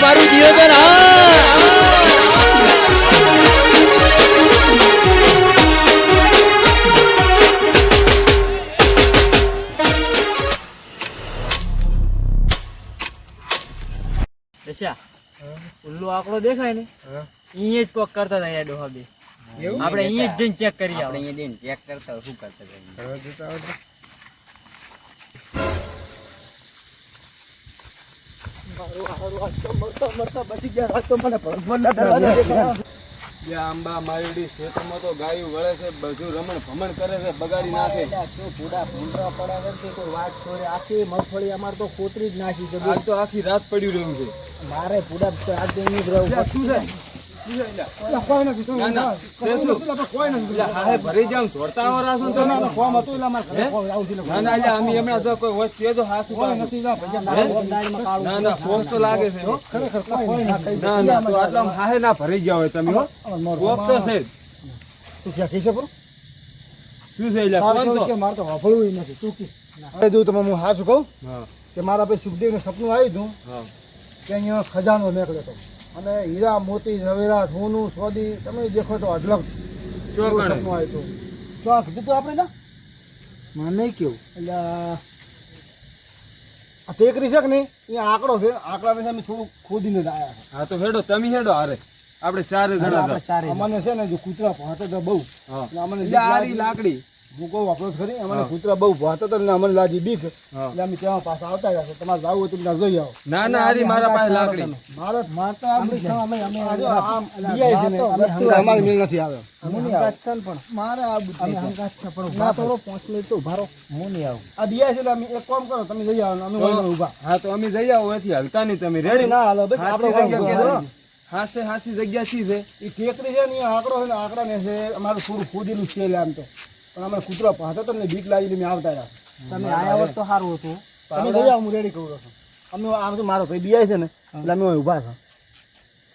મારું દિયોદર હા. ઉલ્લુ આંકડો દેખાય ને? અહીંયા જ કોક કરતા હતા યાર ડોહા બે આપણે અહીંયા જ જઈને ચેક કરી આપણે આપણે અહીંયા જઈને ચેક કરતા શું કરતા આંબા માયડી શેતમાં તો ગાયું વળે છે બધું રમણ ભમણ કરે છે બગાડી નાખે મગફળી અમારે તો કોતરી જ નાસી છે તો આખી રાત પડ્યું રહ્યું છે મારે પૂરા આજ જ રહ્યું. શું છે શું? ના, ભરી હો. ગયા હોય તમે હો. તો છે? શું તમે હું હાચું કહું કે મારા ભાઈ સુખદેવનું સપનું આવ્યું હતું હા. કે અહીંયા ખજાનો નીકળ્યો હતો અને હીરા મોતી ઝવેરા સોનું સોદી તમે દેખો તો અઢળક એવું ચોકણે. સપનું આવ્યું હતું. શું કીધું આપણે ના? મને નહીં કેવું. એટલે આ ટેકરી છે કે નહીં? એ આંકડો છે. આંકડાને અમે થોડું ખોદીને જ આવ્યા છે. હા તો હેડો તમે હેડો હારે. આપણે ચારે જણા જાઓ. અમને છે ને જો કૂતરા પહોંચે તો બહુ. અમને લાકડી. હું વાપરો ખરી? અમને કૂતરા બહુ ભાતો તો અમને લાજી બીક. એટલે અમે ત્યાં પાછા આવતા રહ્યા છે તમારે જાવું હોય તો ત્યાં જોઈ આવો. ના ના હારી મારા પાસે લાકડી. મારે મારે તો આમ અમે અમે આમ બીઆઈ છે અમારે મેળ નથી પણ. મારે આ બુદ્ધિ ના થોડો પાંચ મિનિટ તો ઊભા હું નહીં આવું. આ બીઆઈ છે અમે એક કામ કરો તમે જઈ આવો અમે વહીને ઊભા હા તો અમે જઈ આવો એથી હલતા નહીં તમે રેડી ના હાલો બસ આપણે જગ્યા હાસે હાસી જગ્યા શી છે? એ ટેકરી છે ને આંકડો છે ને આંકડા ને છે અમારું થોડું ખોદેલું છે આમ તો. પણ અમારે કૂતરો પાછો તમને ને બીક લાગી મેં આવતા રહ્યા. તમે આયા હોત તો સારું હતું. તમે જઈ આવો હું રેડી કહું છું. અમે આમ તો મારો ભાઈ બીઆઈ છે ને એટલે અમે ઊભા છે.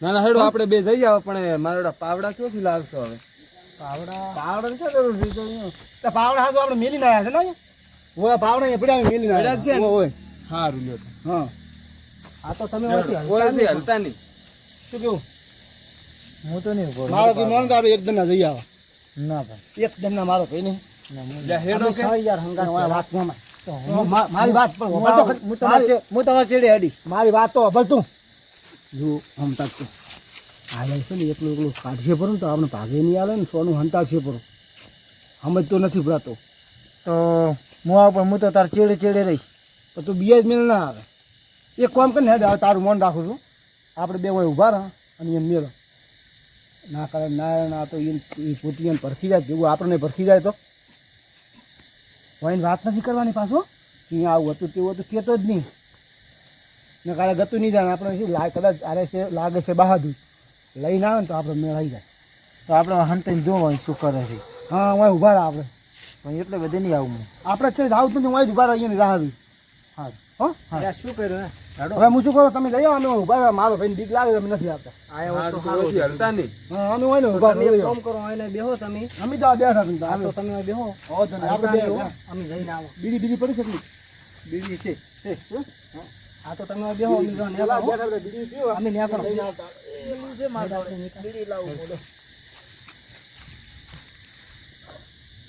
ના ના હેડો આપણે બે જઈ આવો પણ મારા પાવડા ચોથી લાવશો હવે? પાવડા? પાવડા છે તો પાવડા હા તો આપણે મેલીને આવ્યા છે ને? ઓય પાવડા અહીંયા પડ્યા અમે છે ને? ઓય લ્યો. હા. આ તો તમે ઓળેથી હલતા નહીં. શું કેવું હું તો નહીં મારો કે મોન તો આપણે એકદમ ના જઈ આવો. ના ભાઈ. એક ના મારો ભાઈ નહીં. મારી વાત તો વાત તો જો આમ તાક હાલે છે ને એકલું એકલું કાઢીએ પરું તો આપણે ભાગે નહીં આવે ને સોનું હંતાડશે પરું સમજતો નથી ભરાતો તો. હું આવું પણ હું તો તારે ચેડે ચેડે રહીશ. તો તું બીએ જ મેળ ના આવે. એક કામ કરીને હેડ તારું મન રાખું છું. આપણે બે ઊભા રહા અને એમ મેળો ના કરે ના ના તો એ પોતી એને પરખી જાય જેવું આપણને પરખી જાય તો. વાઈને વાત નથી કરવાની પાછું? કે આવું હતું તેવું હતું કહેતો જ નહીં. ને કાલે ગતું નહીં જાય આપણે શું લાગ કદાચ આરે છે લાગે છે બહાદુર. લઈને આવે ને તો આપણે મેળ આવી જાય. તો આપણે હંતાઈને જોવા શું કરે છે. હા વાય ઊભા રહે આપણે. પણ એટલે બધે નહીં આવું. આપણે છે આવતું નહીં વાય જ ઊભા રહીએ ને રાહ આવી હા. હો? શું કર્યું હવે હું શું કરું? તમે લઈ આવો અમે ઊભા મારો ભાઈ બીક લાગે તમે નથી આપતા હારું તો હલતા નહીં. હા અમે હોય ને ઊભા તમે કામ કરો એને બેહો તમે. અમે તો આ બેઠા હતા આ તો તમે બેહો. હો તો આપણે અમે જઈને આવો. બીડી બીડી પડી શકલી બીડી છે. હા? તો તમે બેહો અમે જો બીડી અમે કરો. લાવું બોલો.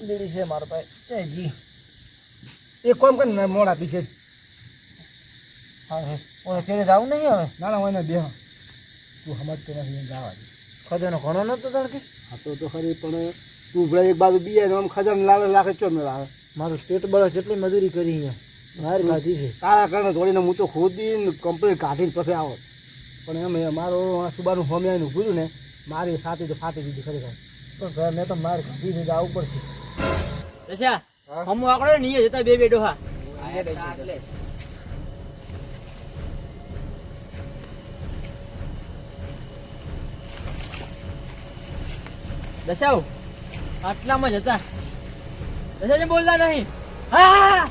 બીડી છે મારા ભાઈ છે જી. એક કામ કરીને ને મોડા પીછે. હા હા. ઓને ચેડે જાવું નહીં હવે? ના ના હોય ને બેહો. તું સમજતો નથી જવા દે. ખજાનો ઘણો નતો તડકે? હા તો તો ખરી પણ તું ભલે એક બાજુ બીએ ને આમ ખજાનો લાલ લાખે ચો મેળ આવે? મારું સ્ટેટ બળ જેટલી મજૂરી કરી અહીંયા. બહાર ખાધી છે. તારા કારણે થોડીને હું તો ખોદીને કમ્પ્લીટ કાઢીને પછી આવો. પણ એમ મારો આ સુબાનું હોમ આવીને ઊભું રહ્યું ને મારી સાથે તો ફાટી દીધી ખરેખર. પણ ઘર મેં તો માર ખાધી છે આવવું પડશે. દશા હમ આંકડો નહીં જતા બે બે ડોહા દશાઓ. આટલામાં જ હતા દશા બોલતા નહીં. હા!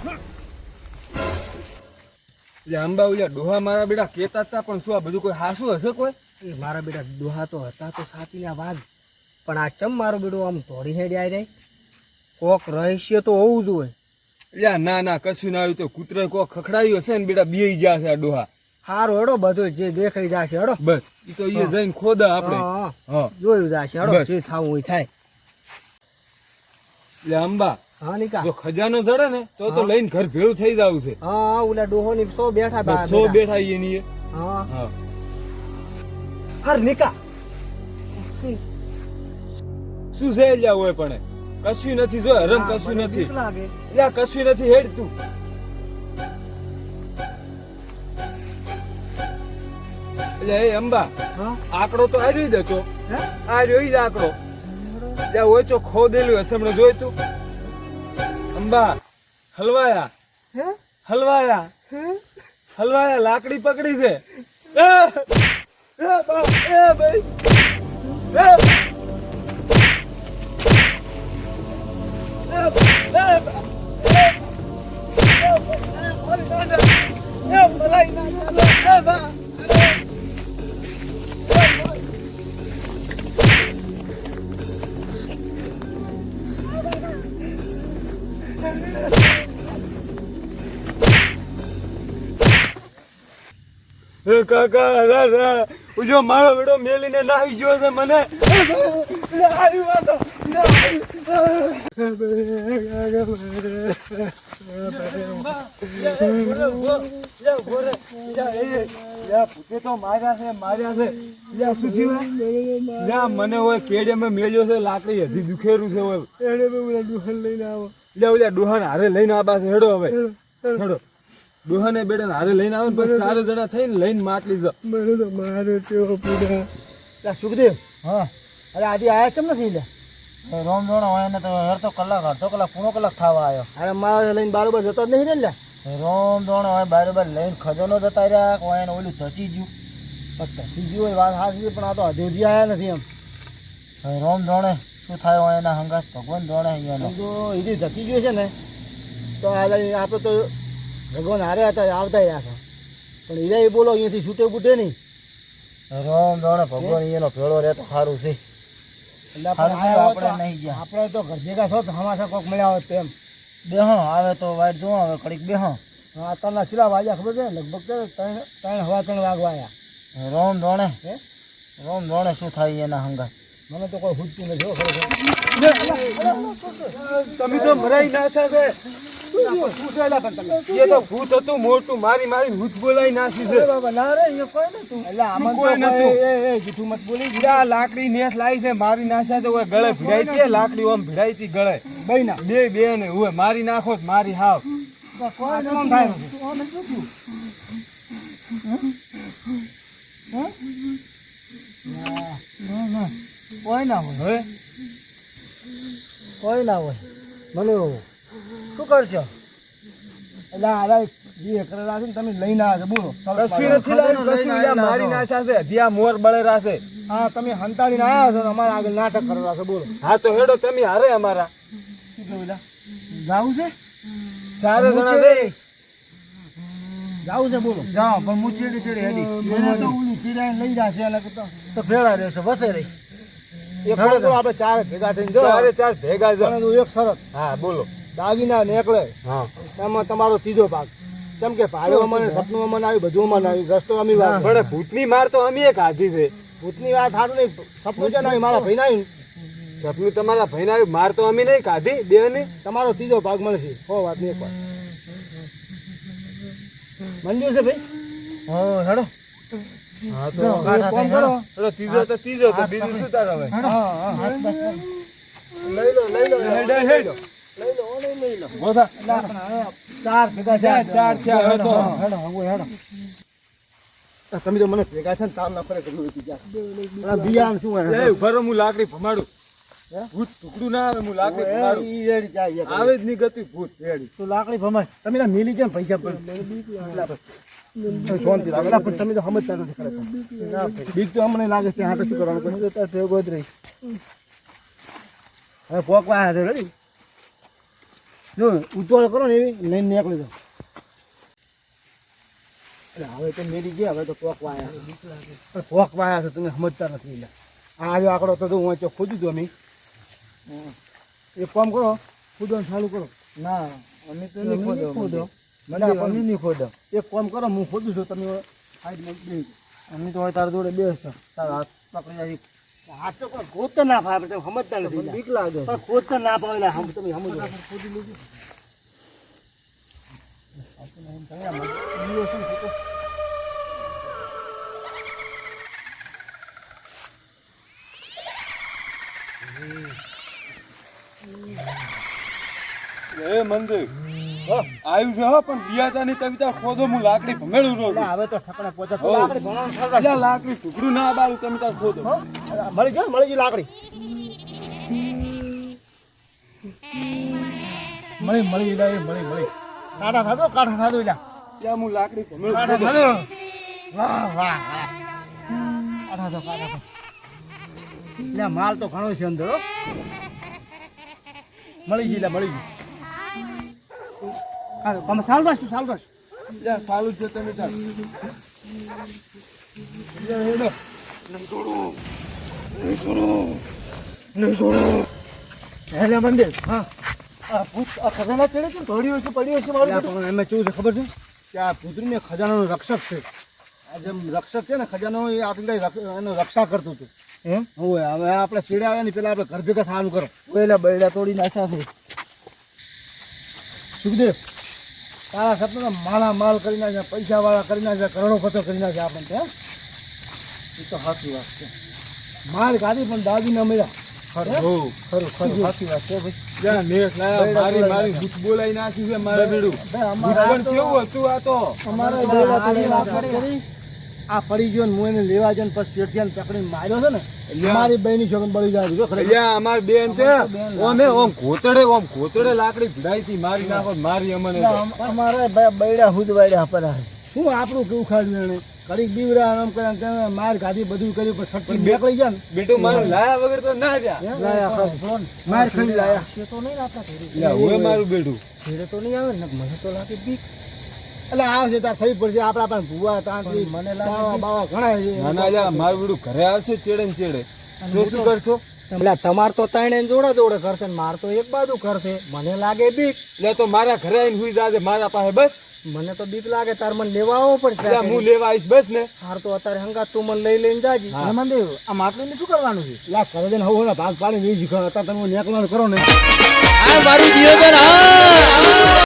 ઉલ્યા ડોહા મારા બેટા કેતા હતા પણ શું આ બધું કોઈ હાસું હશે કોઈ? મારા બેટા ડોહા તો હતા તો સાતીના વાત. પણ આ ચમ મારો બેટો આમ ધોળી હેડી આવી જાય કોક રહસ્ય તો હોવું જોઈએ એટલે ના ના કશું ના આવ્યું તો કૂતરે કોઈ ખખડાયું હશે ને બેટા બે છે આ ડોહા. હારું હેડો બધું જે દેખાઈ જશે હેડો. બસ. ઈ તો ઈ જઈને ખોદા આપણે. હા, જોયું જશે હેડો. જે થાવું હોય થાય. એટલે અંબા હા નિકા. જો ખજાનો જડે ને તો તો લઈને ઘર ભેળું થઈ જવું છે. હા હા, ઓલા ડોહો ની સો બેઠા બા- સો બેઠા. એની હા. હા. હર નિકા. શું? છે લ્યા હોય પણ કશું નથી જો હરમ કશું નથી. લાગે. લ્યા કશું નથી હેડ તું. એટલે અંબા આંકડો તો આ રહ્યો દેતો હે? આ રહ્યો ઈ જ આકડો ત્યાં ઓછો ખોદેલું હશે હમણાં જોઈ તું અંબા હલવાયા હલવાયા હલવાયા લાકડી પકડી છે એ! ભાઈ એ! એ! એ બા! એ! એ! મારી કાકા ઉજો બેડો મેલીને નાહી ગયો છે મને આવી વાતો આવી. મને હોય કેડે મેં મેલ્યો છે લાકડી હજી દુખેરું છે હોય લે ઓલા ડોહાને હારે લઈને આવા છે હેડો હવે હેડો ડોહાને બેડાને હારે લઈને આવે ને પછી ચારે જણા થઈને લઈને માટલી જાઓ લા, સુખદેવ. હા. અરે આજે આયા કેમ નથી લે? રોમ દોણો હોય ને તો અડધો કલાક અડધો કલાક પૂણો કલાક થવા આવ્યો અરે મારા લઈને બારોબાર જતો જ નહીં ને લે. રોમ દોણો હોય બારોબાર લઈને ખજાનો જતા રહ્યા હોય ને ઓલું ધચી ગયું. ધચી ગયું હોય વાત સાચી પણ આ તો અધોધી આવ્યા નથી એમ. હવે રોમ જોણે શું થાય હોય એના હંગાત? ભગવાન દોણે અહીંયાનો જો તો ધચી ધકી ગયું છે ને તો આપણે તો ભગવાન હારે હતા આવતા રહ્યા છે પણ ઈરા એ બોલો અહીંયાથી છૂટે બૂટે નહીં. રોમ દોણે ભગવાન અહીંયાનો ભેળો રહે તો સારું છે. એટલે આપણે આપણે તો- નહીં ગયા. આપણે તો ઘર ભેગા છો તો હમાસા કોક મળ્યા હોત તેમ બેહો આવે તો વાઈટ જો હવે કડીક બેહો. હા અત્યારના ચીલા વાગ્યા ખબર છે લગભગ તો ત્રણ ત્રણ હવા ત્રણ વાગવા આવ્યા રોમ ધોણે રોમ ધોણે શું થાય એના હંગા મને તો કોઈ હુજતું નથી તમે તો ભરાઈ ના છે એ તો ભૂત હતું મોટું. મારી મારી ભૂત બોલાઈ નાસી છે. ના રે એ કોઈ નતું. એટલે આમાં કોઈ કોઈ એ એ જૂઠું મત બોલી. ઈ લાકડી નેસ લાવી છે મારી નાસ્યા તો ગળે ભીડાઈ છે લાકડી ઓમ ભીડાઈ હતી ગળે. બે ના બે બે ને હોય મારી નાખો જ મારી હાવ. કોઈ નથી થાય? કોઈ ના હોય. કોઈ ના હોય. મને શું કરશો? એટલે આ જે છે તમે લઈને આવ્યા બોલો. રસી નથી લાવી મારી ના છે હજી આ મોર બળેરા છે હા તમે હંતાડીને આવ્યા છો અમારા આગળ નાટક કરેલા છે બોલો. હા તો હેડો તમે હારે અમારા? જાવું છે? ચારે જણા છે. જાવું છે બોલો. જાઓ પણ હું ચેડી ચેડી હેડી. મને તો ઓલી ચીડાઈને લઈ જાશે અને તો ભેળા રહેશે વસે રહી એક આપણે ચાર ભેગા થઈને જો. ચારે ચાર ભેગા જાઓ. એક શરત હા બોલો. દાગીના નીકળે હા. એમાં તમારો ત્રીજો ભાગ. કેમ કે ભાડો અમને સપનું અમને આવ્યું બધું અમને આવ્યું. રસ્તો અમે વાત પણ ભૂતની માર તો અમે હાથી છે. ભૂતની વાત સારું નહીં. સપનું છે ને મારા ભાઈ આવ્યું. સપનું તમારા ભાઈને આવ્યું માર તો અમે નહીં કાઢી બે તમારો ત્રીજો ભાગ મળશે. હો વાત નહીં એકવાર મંજૂર છે ભાઈ? હો હેડો. હા જાઓ, કાંઠા કરો. હેડો. ત્રીજો તો ત્રીજો તો બીજું શું તાર હવે? હા હા હાથ બાથ કરો. લઈ લો લઈ લો. હેડો હેડો. હેડો. તમે તો મને ભેગા છે ને તાર ના ફરે બિયાણ શું હોય હું લાકડી ભમાડું હે? ભૂત ના આવે હું જ નહીં ગતું ભૂત રેડી તો લાકડી ભમાય તમે ના મિલી કેમ પૈસા પર શાંતિ લાગે તમે તો સમજતા નથી ખરેખર બીક તો લાગે છે હાથે શું કરવાનું પછી તો રહી હવે પોકવા આવ્યા જો ઉતવાળ કરો ને એવી લઈને નીકળી જાઓ. એટલે હવે તો મેરી ગયા હવે તો પોકવા વાયા પણ પોકવા આવ્યા છે તમે સમજતા નથી એટલે આ આવ્યો આંકડો તો હું વાંચો ખોદી દો અમે. એ કામ કરો ખોદવાનું ચાલુ કરો. ના અમે તો નહીં ખોદો. મને અમે નહીં ખોદો. એક કામ કરો હું ખોદું છું તમે અમે તો હવે તારા જોડે બેસ તારા હાથ પકડી જાય હાથ તો કોઈ ખોદ તો ના પાડે તમે સમજતા નથી બીક લાગે. પણ ખોદ તો ના પાડે એટલે હમ તમે સમજો એ મંદિર. આવ્યું છે હો પણ બિયાતાની ત્યાં ખોદો હું લાકડી ભમેળું છું હવે તો ઠકણે પોતે. લાકડી ભણવાનું એટલે લાકડી ટુકડું ના બારું તમે ત્યાં ખોદો. મળી ગયો મળી ગઈ લાકડી. મળી મળી લે મળી મળી. કાઢા ખાધો કાઢા ખાધો જા ત્યાં હું લાકડી ભમેળું કાઢા ખાધો. વાહ વાહ વાહ. કાઢા તો કાઢા લે માલ તો ઘણો છે અંદર હો. મળી ગઈ લે મળી ગઈ કાઢો તમે સાલ બસ. સાલ રાખ જા સારું છે તમે ત્યાં હેલે મંદિર. હા. આ ભૂત આ ખજાના ચડે છે પડ્યું હશે પડ્યું હશે મારું પણ એમાં કેવું છે ખબર છે? કે આ ભૂતરીને ખજાનાનો રક્ષક છે. આ જેમ રક્ષક છે ને ખજાનો એ આપણે એનો રક્ષા કરતું હતું. એમ? હવે હવે આપણે ચીડે આવ્યા ને પેલા આપણે ઘર ભેગા થવાનું કરો. પેલા બૈડા તોડી નાખ્યા છે. સુખદેવ. તારા સપના માલા માલ કરી નાખ્યા પૈસા વાળા કરી નાખ્યા કરોડો પતો કરી નાખ્યા આપણને ત્યાં એ તો સાચી વાત છે. માલ ગાડી પણ દાદી ના મળ્યા હો. ખરું ખરું સાચી વાત છે ભાઈ. જ્યાં નેસ લાયા, મારી મારી ભૂત બોલાઈ નાખી છે મારે બેડું. અમારા કેવું હતું આ તો? અમારે કરી, આ પડી ગયો ને હું એને લેવા ગયો ને પછી ચેઠિયાને પકડીને માર્યો છે ને અમારી મારી બહેની છોકરી બળી જાય જો ખરેખર. અહીંયા અમારી બેન છે. ઓમે ઓમ ઘોતડે ઓમ ઘોતડે લાકડી ભીડાઈ થી મારી નાખો મારી અમને. અમારે ભાઈ બૈડા હુદવાડ્યા પરા શું આપણું કેવું ખાડ્યું એને? કડીક બીવરા આમ કર્યા તમે માર ગાધી બધું કર્યું પણ સટકી નીકળી ગયા ને. બેટો માર લાયા વગર તો ના ગયા લાયા ખરું. માર ખાલી લાયા. છે તો નહીં આપતા ઘરે. એટલે હવે મારું બેડું ઘરે તો નહીં આવે ને મને તો લાગે બીક. એટલે આવશે તાર થઈ પડશે. આપણા પણ ભૂવા તાંત્રિક મને લાવા બાવા ઘણા છે. ના ના જા મારું બીડું ઘરે આવશે ચેડે ને ચેડે. તો શું કરશો? એટલે તમાર તો ત્રણે જોડે જોડે કરશે ને માર તો એક બાજુ કરશે. મને લાગે બીક. એટલે તો મારા ઘરે આવીને હુઈ જાજે મારા પાસે બસ. મને તો બીક લાગે તાર મને લેવા આવો પડશે હું લેવા આવીશ બસ ને. હાર તો અત્યારે હંગા તું મને લઈ લઈને જાજી. હનુમાનદેવ આ માટલી શું કરવાનું છે? લા કરે ને હવે ભાગ પાડી નહીં શીખો અત્યારે તમે નેકલાનું કરો ને. આ મારું જીવન હા.